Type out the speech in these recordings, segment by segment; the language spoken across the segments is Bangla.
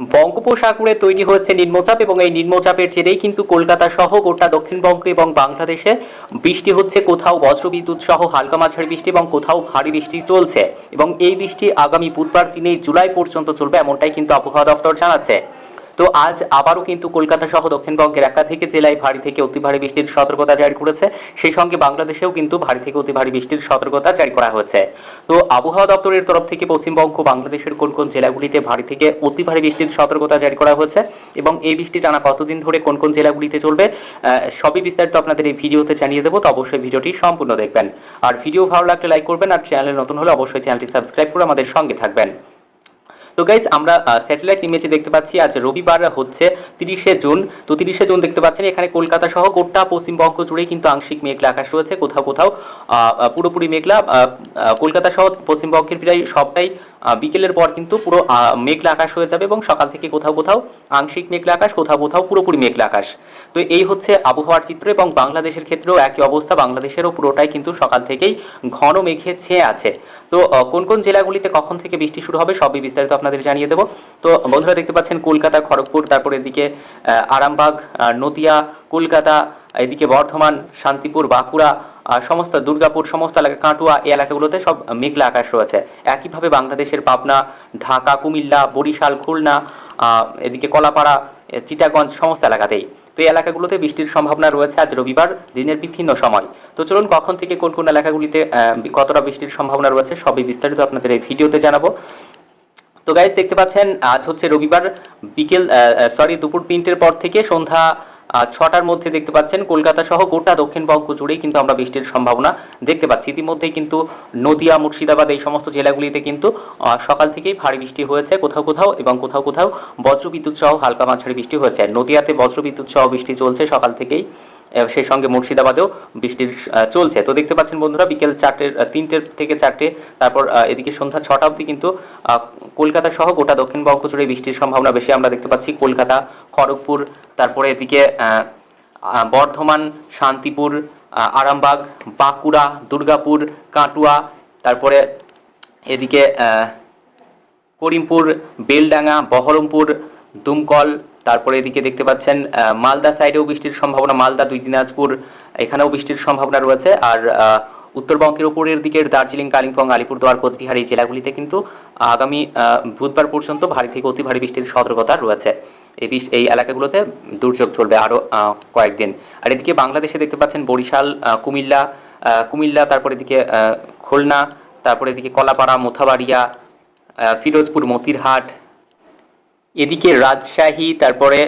বঙ্গোপসাগরে তৈরি হয়েছে নিম্নচাপ এবং এই নিম্নচাপের জেরেই কিন্তু কলকাতা সহ গোটা দক্ষিণবঙ্গ এবং বাংলাদেশে বৃষ্টি হচ্ছে। কোথাও বজ্রবিদ্যুৎ সহ হালকা মাঝারি বৃষ্টি এবং কোথাও ভারী বৃষ্টি চলছে এবং এই বৃষ্টি আগামী বুধবার দিনেই জুলাই পর্যন্ত চলবে, এমনটাই কিন্তু আবহাওয়া দপ্তর জানাচ্ছে। তো আজ আবারও কিন্তু কলকাতা সহ দক্ষিণবঙ্গের একাধিক জেলায় ভারী থেকে অতি ভারী বৃষ্টির সতর্কতা জারি করেছে। সেই সঙ্গে বাংলাদেশেও কিন্তু ভারী থেকে অতি ভারী বৃষ্টির সতর্কতা জারি করা হয়েছে। তো আবহাওয়া দপ্তরের তরফ থেকে পশ্চিমবঙ্গ, বাংলাদেশের কোন কোন জেলাগুলিতে ভারী থেকে অতি ভারী বৃষ্টির সতর্কতা জারি করা হয়েছে এবং এই বৃষ্টি টানা কতদিন ধরে কোন কোন জেলাগুলিতে চলবে সবই বিস্তারিত আপনাদের এই ভিডিওতে জানিয়ে দেবো। তো অবশ্যই ভিডিওটি সম্পূর্ণ দেখবেন। আর ভিডিও ভালো লাগলে লাইক করবেন, আর চ্যানেলে নতুন হলে অবশ্যই চ্যানেলটি সাবস্ক্রাইব করে আমাদের সঙ্গে থাকবেন। তো গাইজ আমরা স্যাটেলাইট ইমেজে দেখতে পাচ্ছি আজ রবিবার হচ্ছে তিরিশে জুন। তো তিরিশে জুন দেখতে পাচ্ছেন, এখানে কলকাতা সহ গোটা পশ্চিমবঙ্গ জুড়েই কিন্তু আংশিক মেঘলা আকাশ রয়েছে। কোথাও কোথাও পুরোপুরি মেঘলা। কলকাতা সহ পশ্চিমবঙ্গের প্রায় সবটাই বিকেলের পর কিন্তু পুরো মেঘলা আকাশ হয়ে যাবে এবং সকাল থেকে কোথাও কোথাও আংশিক মেঘলা আকাশ, কোথাও কোথাও পুরোপুরি মেঘলা আকাশ। তো এই হচ্ছে আবহাওয়ার চিত্র এবং বাংলাদেশের ক্ষেত্রেও একই অবস্থা। বাংলাদেশেরও পুরোটাই কিন্তু সকাল থেকেই ঘন মেঘে ছেয়ে আছে। তো কোন কোন জেলাগুলিতে কখন থেকে বৃষ্টি শুরু হবে সবই বিস্তারিত আপনাদের জানিয়ে দেবো। তো বন্ধুরা দেখতে পাচ্ছেন কলকাতা, খড়গপুর, তারপর এদিকে আরামবাগ নদিয়া, কলকাতা, এদিকে বর্ধমান, শান্তিপুর, বাঁকুড়া সমস্ত দুর্গাপুর, সমস্ত এলাকা, কাটুয়া এই এলাকাগুলোতে সব মেঘলা আকাশ রয়েছে। একইভাবে বাংলাদেশের পাবনা, ঢাকা, কুমিল্লা, বরিশাল, খুলনা এদিকে কলাপাড়া চিটাগঞ্জ সমস্ত এলাকাতেই। তো এই এলাকাগুলোতে বৃষ্টির সম্ভাবনা রয়েছে আজ রবিবার দিনের বিভিন্ন সময়। তো চলুন কখন থেকে কোন কোন এলাকাগুলিতে কতটা বৃষ্টির সম্ভাবনা রয়েছে সবই বিস্তারিত আপনাদের এই ভিডিওতে জানাব। তো গাইজ দেখতে পাচ্ছেন, আজ হচ্ছে রবিবার বিকেল সরি দুপুর তিনটের পর থেকে সন্ধ্যা ছটার মধ্যে দেখতে পাচ্ছেন, কলকাতা সহ গোটা দক্ষিণবঙ্গ জুড়েই কিন্তু আমরা বৃষ্টির সম্ভাবনা দেখতে পাচ্ছি। ইতিমধ্যেই কিন্তু নদিয়া, মুর্শিদাবাদ এই সমস্ত জেলাগুলিতে কিন্তু সকাল থেকেই ভারী বৃষ্টি হয়েছে কোথাও কোথাও এবং কোথাও কোথাও বজ্রবিদ্যুৎ সহ হালকা মাঝারি বৃষ্টি হয়েছে। নদিয়াতে বজ্রবিদ্যুৎ সহ বৃষ্টি চলছে সকাল থেকেই। সেই সঙ্গে মুর্শিদাবাদেও বৃষ্টির চলছে। তো দেখতে পাচ্ছেন বন্ধুরা, বিকেল চারটের তিনটের থেকে চারটে, তারপর এদিকে সন্ধ্যা ছটা অবধি কিন্তু কলকাতা সহ গোটা দক্ষিণবঙ্গ জুড়ে বৃষ্টির সম্ভাবনা বেশি। আমরা দেখতে পাচ্ছি কলকাতা, খড়গপুর, তারপরে এদিকে বর্ধমান, শান্তিপুর আরামবাগ, বাঁকুড়া, দুর্গাপুর, কাটুয়া, তারপরে এদিকে করিমপুর, বেলডাঙ্গা, বহরমপুর, দুমকল তারপরে এদিকে দেখতে পাচ্ছেন মালদা সাইডেও বৃষ্টির সম্ভাবনা, মালদা, দুই দিনাজপুর, এখানেও বৃষ্টির সম্ভাবনা রয়েছে। আর উত্তরবঙ্গের উপরের দিকের দার্জিলিং, কালিম্পং, আলিপুরদুয়ার, কোচবিহার এই জেলাগুলিতে কিন্তু আগামী বুধবার পর্যন্ত ভারী থেকে অতি ভারী বৃষ্টির সতর্কতা রয়েছে। এই বিশ, এই এলাকাগুলোতে দুর্যোগ চলবে আরও কয়েকদিন। আর এদিকে বাংলাদেশে দেখতে পাচ্ছেন বরিশাল কুমিল্লা কুমিল্লা, তারপরে এদিকে খুলনা, তারপরে এদিকে কলাপাড়া, মোথাবাড়িয়া ফিরোজপুর, মতিরহাট এদিকে রাজশাহী, তারপরে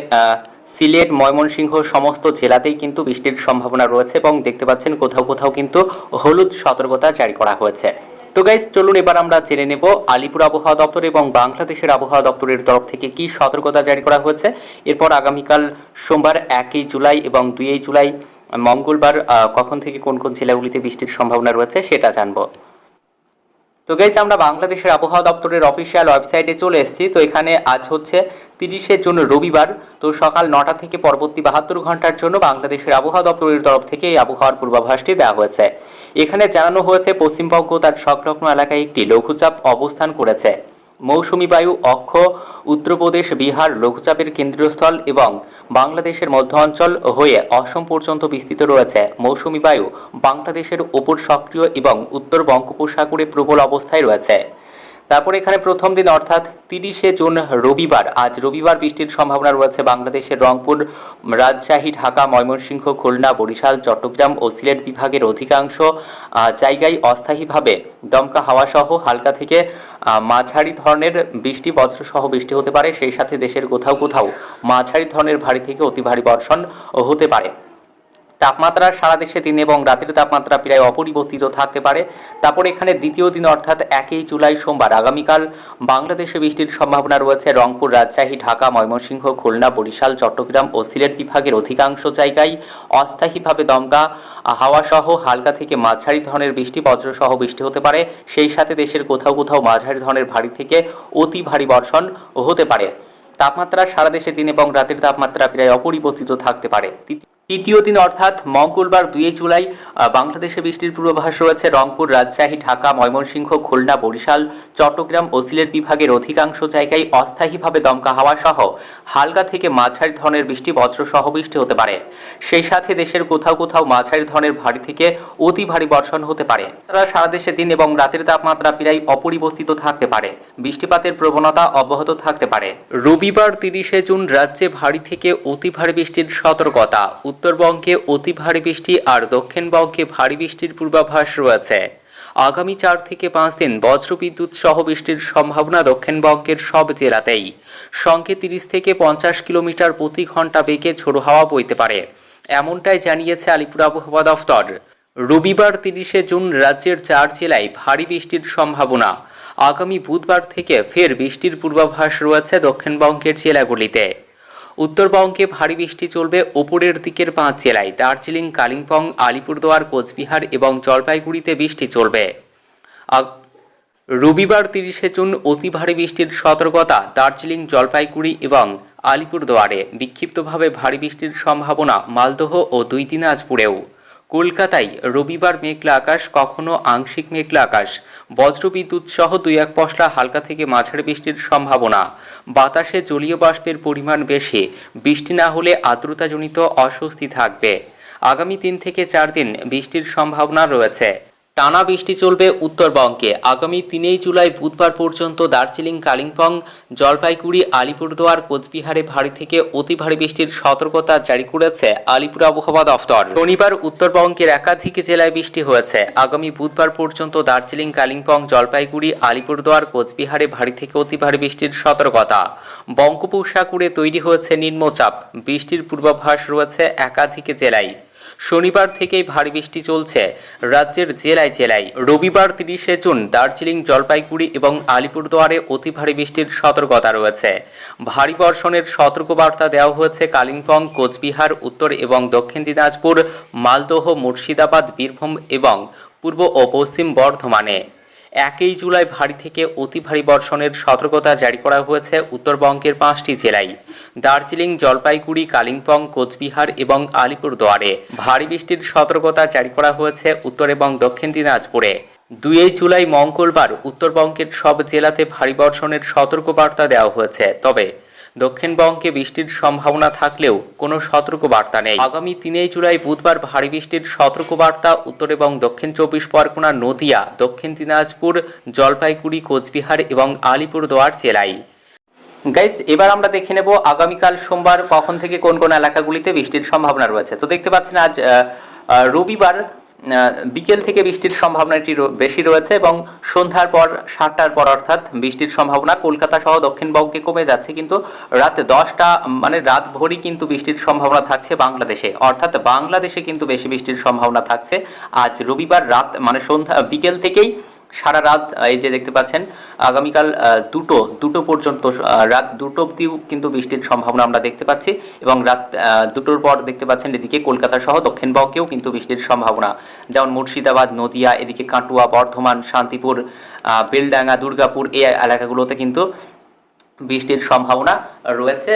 সিলেট, ময়মনসিংহ সমস্ত জেলাতেই কিন্তু বৃষ্টির সম্ভাবনা রয়েছে এবং দেখতে পাচ্ছেন কোথাও কোথাও কিন্তু হলুদ সতর্কতা জারি করা হয়েছে। তো গাইজ চলুন এবার আমরা জেনে নেব আলিপুর আবহাওয়া দপ্তর এবং বাংলাদেশের আবহাওয়া দপ্তরের তরফ থেকে কি সতর্কতা জারি করা হয়েছে। এরপর আগামীকাল সোমবার একই জুলাই এবং দুই জুলাই, মঙ্গলবার কখন থেকে কোন কোন জেলাগুলিতে বৃষ্টির সম্ভাবনা রয়েছে সেটা জানব। তো গাইজ আমরা বাংলাদেশের আবহাওয়া দপ্তরের অফিসিয়াল ওয়েবসাইটে চলে এসেছি। তো এখানে আজ হচ্ছে তিরিশের জন্য রবিবার, তো সকাল নটা থেকে পরবর্তী বাহাত্তর ঘণ্টার জন্য বাংলাদেশের আবহাওয়া দপ্তরের তরফ থেকে এই আবহাওয়ার পূর্বাভাসটি দেওয়া হয়েছে। এখানে জানানো হয়েছে, পশ্চিমবঙ্গ তার সংলগ্ন এলাকায় একটি লঘুচাপ অবস্থান করেছে। মৌসুমী বায়ু, অক্ষ উত্তরপ্রদেশ বিহার, লঘুচাপের কেন্দ্রস্থল এবং বাংলাদেশের মধ্য অঞ্চল হয়ে অসম পর্যন্ত বিস্তৃত রয়েছে। মৌসুমী বায়ু বাংলাদেশের ওপর সক্রিয় এবং উত্তর বঙ্গোপসাগরে প্রবল অবস্থায় রয়েছে। তারপর এখানে প্রথম দিন অর্থাৎ তিরিশে জুন রবিবার, আজ রবিবার বৃষ্টির সম্ভাবনা রয়েছে বাংলাদেশের রংপুর, রাজশাহী, ঢাকা, ময়মনসিংহ, খুলনা, বরিশাল, চট্টগ্রাম ও সিলেট বিভাগের অধিকাংশ জায়গায় অস্থায়ীভাবে দমকা হাওয়া সহ হালকা থেকে মাঝারি ধরনের বৃষ্টি, বজ্রসহ বৃষ্টি হতে পারে। সেই সাথে দেশের কোথাও কোথাও মাঝারি ধরনের ভারী থেকে অতি ভারী বর্ষণ হতে পারে। তাপমাত্রা সারা দেশে দিন এবং রাতের তাপমাত্রা প্রায় অপরিবর্তিত থাকতে পারে। তারপর এখানে দ্বিতীয় দিন অর্থাৎ একই জুলাই সোমবার, আগামীকাল বাংলাদেশে বৃষ্টির সম্ভাবনা রয়েছে। রংপুর, রাজশাহী, ঢাকা, ময়মনসিংহ, খুলনা, বরিশাল, চট্টগ্রাম ও সিলেট বিভাগের অধিকাংশ জায়গায় অস্থায়ীভাবে দমকা হাওয়া সহ হালকা থেকে মাঝারি ধরনের বৃষ্টি, বজ্রসহ বৃষ্টি হতে পারে। সেই সাথে দেশের কোথাও কোথাও মাঝারি ধরনের ভারী থেকে অতি ভারী বর্ষণ হতে পারে। তাপমাত্রা সারা দেশে দিন এবং রাতের তাপমাত্রা প্রায় অপরিবর্তিত থাকতে পারে। তৃতীয় দিন অর্থাৎ মঙ্গলবার দুই জুলাই বাংলাদেশে বৃষ্টির পূর্বাভাস রয়েছে রংপুর, রাজশাহী, ঢাকা, ময়মনসিংহ, খুলনা, বরিশাল, চট্টগ্রাম ও সিলেট বিভাগের অধিকাংশ জায়গায় অস্থায়ীভাবে দমকা হাওয়া সহ হালকা থেকে মাঝারি ধরনের বৃষ্টি বজ্র সহ বৃষ্টি হতে পারে। সেই সাথে দেশের কোথাও কোথাও মাঝারি ধরনের ভারী থেকে অতি ভারী বর্ষণ হতে পারে। তারা সারা দেশে দিন এবং রাতের তাপমাত্রা প্রায় অপরিবর্তিত থাকতে পারে। বৃষ্টিপাতের প্রবণতা অব্যাহত থাকতে পারে। রবিবার তিরিশে জুন রাজ্যে ভারী থেকে অতি ভারী বৃষ্টির সতর্কতা উত্তরবঙ্গে অতি ভারী বৃষ্টি আর দক্ষিণবঙ্গে ভারী বৃষ্টির পূর্বাভাস রয়েছে। আগামী চার থেকে পাঁচ দিন বজ্রবিদ্যুৎ সহ বৃষ্টির সম্ভাবনা দক্ষিণবঙ্গের সব জেলাতেই। সঙ্গে তিরিশ থেকে পঞ্চাশ কিলোমিটার প্রতি ঘণ্টা বেগে ঝোড়ো হাওয়া বইতে পারে। এমনটাই জানিয়েছে আলিপুর আবহাওয়া দফতর। রবিবার তিরিশে জুন রাজ্যের চার জেলায় ভারী বৃষ্টির সম্ভাবনা। আগামী বুধবার থেকে ফের বৃষ্টির পূর্বাভাস রয়েছে দক্ষিণবঙ্গের জেলাগুলিতে। উত্তরবঙ্গে ভারী বৃষ্টি চলবে ওপরের দিকের পাঁচ জেলায়। দার্জিলিং, কালিম্পং, আলিপুরদুয়ার, কোচবিহার এবং জলপাইগুড়িতে বৃষ্টি চলবে। রবিবার তিরিশে জুন অতি ভারী বৃষ্টির সতর্কতা দার্জিলিং, জলপাইগুড়ি এবং আলিপুরদুয়ারে। বিক্ষিপ্তভাবে ভারী বৃষ্টির সম্ভাবনা মালদহ ও দুই দিনাজপুরেও। কলকাতায় রবিবার মেঘলা আকাশ, কখনো আংশিক মেঘলা আকাশ। বজ্রবিদ্যুৎ সহ দুই এক পশলা হালকা থেকে মাঝারি বৃষ্টির সম্ভাবনা। বাতাসে জলীয় বাষ্পের পরিমাণ বেশি। বৃষ্টি না হলে আর্দ্রতাজনিত অস্বস্তি থাকবে। আগামী তিন থেকে চার দিন বৃষ্টির সম্ভাবনা রয়েছে। টানা বৃষ্টি চলবে উত্তরবঙ্গে। আগামী তিনই জুলাই বুধবার পর্যন্ত দার্জিলিং, কালিম্পং, জলপাইগুড়ি, আলিপুরদুয়ার, কোচবিহারে ভারী থেকে অতি ভারী বৃষ্টির সতর্কতা জারি করেছে আলিপুর আবহাওয়া দফতর শনিবার উত্তরবঙ্গের একাধিক জেলায় বৃষ্টি হয়েছে। আগামী বুধবার পর্যন্ত দার্জিলিং, কালিম্পং, জলপাইগুড়ি, আলিপুরদুয়ার, কোচবিহারে ভারী থেকে অতি ভারী বৃষ্টির সতর্কতা। বঙ্গোপসাগরে তৈরি হয়েছে নিম্নচাপ। বৃষ্টির পূর্বাভাস রয়েছে একাধিক জেলায়। শনিবার থেকেই ভারী বৃষ্টি চলছে। রাজ্যের জেলায় জেলায় রবিবার তিরিশে জুন দার্জিলিং, জলপাইগুড়ি এবং আলিপুরদুয়ারে অতি ভারী বৃষ্টির সতর্কতা রয়েছে। ভারী বর্ষণের সতর্কবার্তা দেওয়া হয়েছে কালিম্পং, কোচবিহার, উত্তর এবং দক্ষিণ দিনাজপুর, মালদহ, মুর্শিদাবাদ, বীরভূম এবং পূর্ব ও পশ্চিম বর্ধমানে। একই জুলাই ভারী থেকে অতি ভারী বর্ষণের সতর্কতা জারি করা হয়েছে উত্তরবঙ্গের পাঁচটি জেলায়। দার্জিলিং, জলপাইগুড়ি, কালিম্পং, কোচবিহার এবং আলিপুরদুয়ারে ভারী বৃষ্টির সতর্কতা জারি করা হয়েছে উত্তর এবং দক্ষিণ দিনাজপুরে। দুই জুলাই মঙ্গলবার উত্তরবঙ্গের সব জেলাতে ভারী বর্ষণের সতর্কবার্তা দেওয়া হয়েছে। তবে দক্ষিণবঙ্গে বৃষ্টির সম্ভাবনা থাকলেও কোনো সতর্কবার্তা নেই। আগামী তিনই জুলাই বুধবার ভারী বৃষ্টির সতর্কবার্তা উত্তর এবং দক্ষিণ চব্বিশ পরগনা, নদিয়া, দক্ষিণ দিনাজপুর, জলপাইগুড়ি, কোচবিহার এবং আলিপুরদুয়ার জেলায়। গাইস, এবার আমরা দেখে নেব আগামীকাল সোমবার কখন থেকে কোন কোন এলাকাগুলিতে বৃষ্টির সম্ভাবনা রয়েছে। তো দেখতে পাচ্ছেন আজ রবিবার বিকেল থেকে বৃষ্টির সম্ভাবনাটি রো- বেশি রয়েছে এবং সন্ধ্যার পর সাতটার পর অর্থাৎ বৃষ্টির সম্ভাবনা কলকাতা সহ দক্ষিণবঙ্গে কমে যাচ্ছে, কিন্তু রাত দশটা মানে রাত ভোরই কিন্তু বৃষ্টির সম্ভাবনা থাকছে বাংলাদেশে। অর্থাৎ বাংলাদেশে কিন্তু বেশি বৃষ্টির সম্ভাবনা থাকছে। আজ রবিবার রাত মানে সন্ধ্যা, বিকেল থেকেই সারা রাত এই যে দেখতে পাচ্ছেন, আগামীকাল দুটো দুটো পর্যন্ত রাত দুটো অবধিও কিন্তু বৃষ্টির সম্ভাবনা আমরা দেখতে পাচ্ছি এবং রাত দুটোর পর দেখতে পাচ্ছেন এদিকে কলকাতা সহ দক্ষিণবঙ্গেও কিন্তু বৃষ্টির সম্ভাবনা। যেমন মুর্শিদাবাদ, নদিয়া, এদিকে কাটুয়া, বর্ধমান, শান্তিপুর বেলডাঙ্গা, দুর্গাপুর, এই এলাকাগুলোতে কিন্তু বৃষ্টির সম্ভাবনা রয়েছে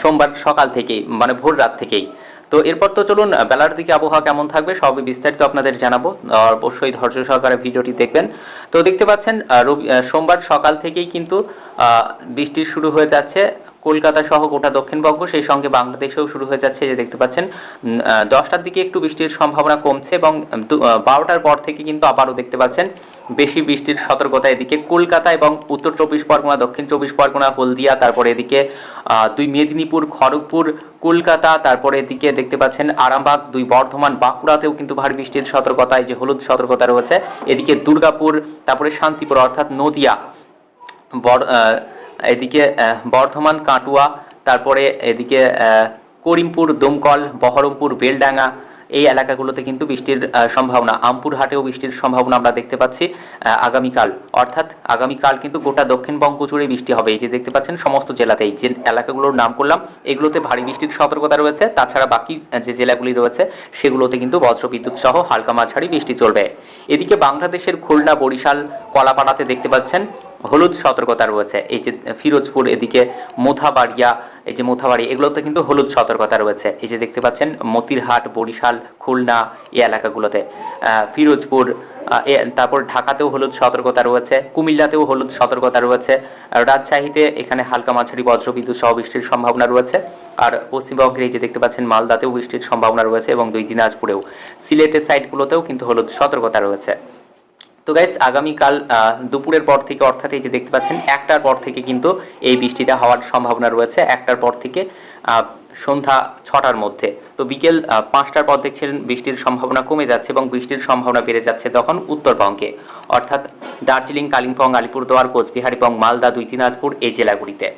সোমবার সকাল থেকেই মানে ভোর রাত থেকেই। তো এরপর তো চলুন বেলার দিকে আবহাওয়া কেমন থাকবে সবই বিস্তারিত আপনাদের জানাব। অবশ্যই ধৈর্য সহকারে ভিডিওটি দেখবেন। তো দেখতে পাচ্ছেন সোমবার সকাল থেকেই কিন্তু বৃষ্টি শুরু হয়ে যাচ্ছে। কলকাতা সহ গোটা দক্ষিণবঙ্গ সেই সঙ্গে বাংলাদেশেও শুরু হয়ে যাচ্ছে যে দেখতে পাচ্ছেন। দশটার দিকে একটু বৃষ্টির সম্ভাবনা কমছে এবং বারোটার পর থেকে কিন্তু আবারও দেখতে পাচ্ছেন বেশি বৃষ্টির সতর্কতা এদিকে কলকাতা এবং উত্তর চব্বিশ পরগনা দক্ষিণ চব্বিশ পরগনা হলদিয়া তারপরে এদিকে দুই মেদিনীপুর খড়গপুর কলকাতা তারপরে এদিকে দেখতে পাচ্ছেন আরামবাগ দুই বর্ধমান বাঁকুড়াতেও কিন্তু ভারী বৃষ্টির সতর্কতায় যে হলুদ সতর্কতা রয়েছে। এদিকে দুর্গাপুর তারপরে শান্তিপুর অর্থাৎ নদিয়া আহ, এদিকে বর্ধমান, কাটুয়া, তারপরে এদিকে করিমপুর, দমকল, বহরমপুর, বেলডাঙ্গা, এই এলাকাগুলোতে কিন্তু বৃষ্টির সম্ভাবনা, আমপুরহাটেও বৃষ্টির সম্ভাবনা আমরা দেখতে পাচ্ছি আগামীকাল। অর্থাৎ আগামীকাল কিন্তু গোটা দক্ষিণবঙ্গ জুড়ে বৃষ্টি হবে। এই যে দেখতে পাচ্ছেন সমস্ত জেলাতেই, যে এলাকাগুলোর নাম করলাম, এগুলোতে ভারী বৃষ্টির সতর্কতা রয়েছে। তাছাড়া বাকি যে জেলাগুলি রয়েছে, সেগুলোতে কিন্তু বজ্রবিদ্যুৎ সহ হালকা মাঝারি বৃষ্টি চলবে। এদিকে বাংলাদেশের খুলনা, বরিশাল, কলাপাড়াতে দেখতে পাচ্ছেন হলুদ সতর্কতা রয়েছে। এই যে ফিরোজপুর এদিকে মোথাবাড়িয়া, এই যে মোথাবাড়ি, এগুলোতে কিন্তু হলুদ সতর্কতা রয়েছে। এই যে দেখতে পাচ্ছেন, মতিরহাট, বরিশাল, খুলনা এই এলাকাগুলোতে। ফিরোজপুর তারপর ঢাকাতেও হলুদ সতর্কতা রয়েছে, কুমিল্লাতেও হলুদ সতর্কতা রয়েছে। রাজশাহীতে এখানে হালকা মাঝারি বজ্রবিদ্যুৎ সহ বৃষ্টির সম্ভাবনা রয়েছে। আর পশ্চিমবঙ্গের এই যে দেখতে পাচ্ছেন, মালদাতেও বৃষ্টির সম্ভাবনা রয়েছে এবং দুই দিনাজপুরেও। সিলেটের সাইডগুলোতেও কিন্তু হলুদ সতর্কতা রয়েছে। তো গাইজ আগামীকাল দুপুরের পর থেকে অর্থাৎ এই যে দেখতে পাচ্ছেন, একটার পর থেকে কিন্তু এই বৃষ্টিটা হওয়ার সম্ভাবনা রয়েছে, একটার পর থেকে সন্ধ্যা ছটার মধ্যে। তো বিকেল পাঁচটার পর দেখছিলেন বৃষ্টির সম্ভাবনা কমে যাচ্ছে এবং বৃষ্টির সম্ভাবনা বেড়ে যাচ্ছে তখন উত্তরবঙ্গে। অর্থাৎ দার্জিলিং, কালিম্পং, আলিপুরদুয়ার, কোচবিহার এবং মালদা দুই দিনাজপুর এই জেলাগুলিতে।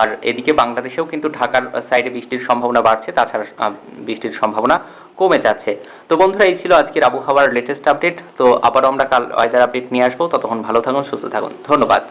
আর এদিকে বাংলাদেশেও কিন্তু ঢাকার সাইডে বৃষ্টির সম্ভাবনা বাড়ছে, তাছাড়া বৃষ্টির সম্ভাবনা কমে যাচ্ছে। তো বন্ধুরা, এই ছিল আজকের আবহাওয়ার লেটেস্ট আপডেট তো আবারও আমরা কাল ওয়েদার আপডেট নিয়ে আসব। ততক্ষণ ভালো থাকুন, সুস্থ থাকুন। ধন্যবাদ।